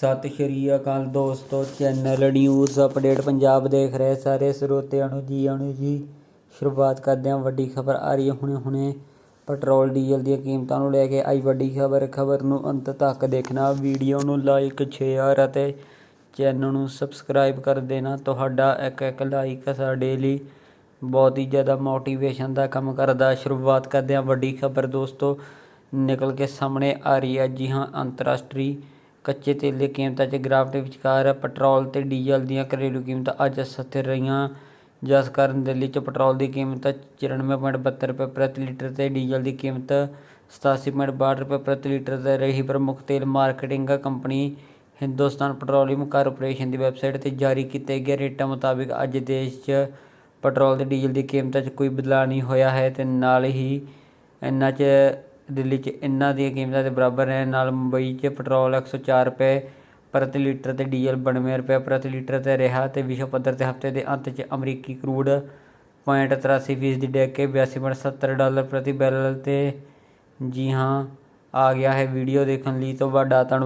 ਸਤਿ ਸ਼੍ਰੀ ਅਕਾਲ ਦੋਸਤੋ channel news update Punjab ਦੇਖ ਰਹੇ ਸਾਰੇ ਸਰੋਤਿਆਂ ਨੂੰ ਜੀ ਆਣੂ ਜੀ। ਸ਼ੁਰੂਆਤ ਕਰਦੇ ਹਾਂ ਵੱਡੀ ਖਬਰ ਆ ਰਹੀ ਹੈ ਹੁਣੇ ਹੁਣੇ। ਪੈਟਰੋਲ, ਡੀਜ਼ਲ ਦੀਆਂ ਕੀਮਤਾਂ ਨੂੰ ਲੈ ਕੇ ਆਈ ਵੱਡੀ ਖਬਰ। ਖਬਰ ਨੂੰ ਅੰਤ ਤੱਕ ਦੇਖਣਾ, ਵੀਡੀਓ ਨੂੰ ਲਾਈਕ ਸ਼ੇਅਰ ਅਤੇ ਚੈਨਲ ਨੂੰ ਸਬਸਕ੍ਰਾਈਬ ਕਰ ਦੇਣਾ। ਤੁਹਾਡਾ ਇੱਕ ਇੱਕ ਲਾਈਕ ਸਾਡੇ ਲਈ ਬਹੁਤ ਹੀ ਜ਼ਿਆਦਾ ਮੋਟੀਵੇਸ਼ਨ ਦਾ ਕੰਮ ਕਰਦਾ। ਸ਼ੁਰੂਆਤ ਕਰਦੇ ਹਾਂ ਵੱਡੀ ਖਬਰ ਦੋਸਤੋ। ਨਿਕਲ ਕੇ ਸਾਹਮਣੇ ਆ ਰਹੀ ਹੈ ਜੀ ਹਾਂ, ਅੰਤਰਰਾਸ਼ਟਰੀ ਕੱਚੇ ਤੇਲ ਦੀ ਕੀਮਤਾਂ 'ਚ ਗਿਰਾਵਟ ਵਿਚਕਾਰ ਪੈਟਰੋਲ ਤੇ ਡੀਜ਼ਲ ਦੀਆਂ ਘਰੇਲੂ ਕੀਮਤਾਂ ਅੱਜ ਸਥਿਰ ਰਹੀਆਂ। ਜਿਸ ਕਾਰਨ ਦਿੱਲੀ 'ਚ ਪੈਟਰੋਲ ਦੀ ਕੀਮਤ 94.72 ਰੁਪਏ ਪ੍ਰਤੀ ਲੀਟਰ ਤੇ ਡੀਜ਼ਲ ਦੀ ਕੀਮਤ 87.62 ਰੁਪਏ ਪ੍ਰਤੀ ਲੀਟਰ ਤੇ ਰਹੀ ਪ੍ਰਮੁੱਖ ਤੇਲ marketing company Hindustan petroleum corporation ਦੀ ਵੈਬਸਾਈਟ ਤੇ ਜਾਰੀ ਕੀਤੇ ਗਏ ਰੇਟਾਂ ਮੁਤਾਬਿਕ ਅੱਜ ਦੇਸ਼ 'ਚ ਪੈਟਰੋਲ ਤੇ ਡੀਜ਼ਲ ਦੀ ਕੀਮਤਾਂ 'ਚ ਕੋਈ ਬਦਲਾਅ ਨਹੀਂ ਹੋਇਆ ਹੈ ਤੇ ਨਾਲ ਹੀ ਇਹਨਾਂ 'ਚ ਦਿੱਲੀ 'ਚ ਇਹਨਾਂ ਦੀਆਂ ਕੀਮਤਾਂ ਦੇ ਬਰਾਬਰ ਰਹਿਣ ਨਾਲ ਮੁੰਬਈ 'ਚ ਪੈਟਰੋਲ 104 ਰੁਪਏ ਪ੍ਰਤੀ ਲੀਟਰ ਅਤੇ ਡੀਜ਼ਲ 92 ਰੁਪਏ ਪ੍ਰਤੀ ਲੀਟਰ ਤੇ ਰਿਹਾ ਅਤੇ ਵਿਸ਼ਵ ਪੱਧਰ ਤੇ ਹਫ਼ਤੇ ਦੇ ਅੰਤ 'ਚ ਅਮਰੀਕੀ ਕਰੂਡ 0.83 ਫੀਸਦੀ ਡਿੱਗ ਕੇ 82.70 ਡਾਲਰ ਪ੍ਰਤੀ ਬੈਰਲ ਤੇ, ਜੀ ਹਾਂ, ਆ ਗਿਆ ਹੈ। ਵੀਡੀਓ ਦੇਖਣ ਲਈ ਤੋਂ ਵੱਡਾ ਧੰਨਵਾਦ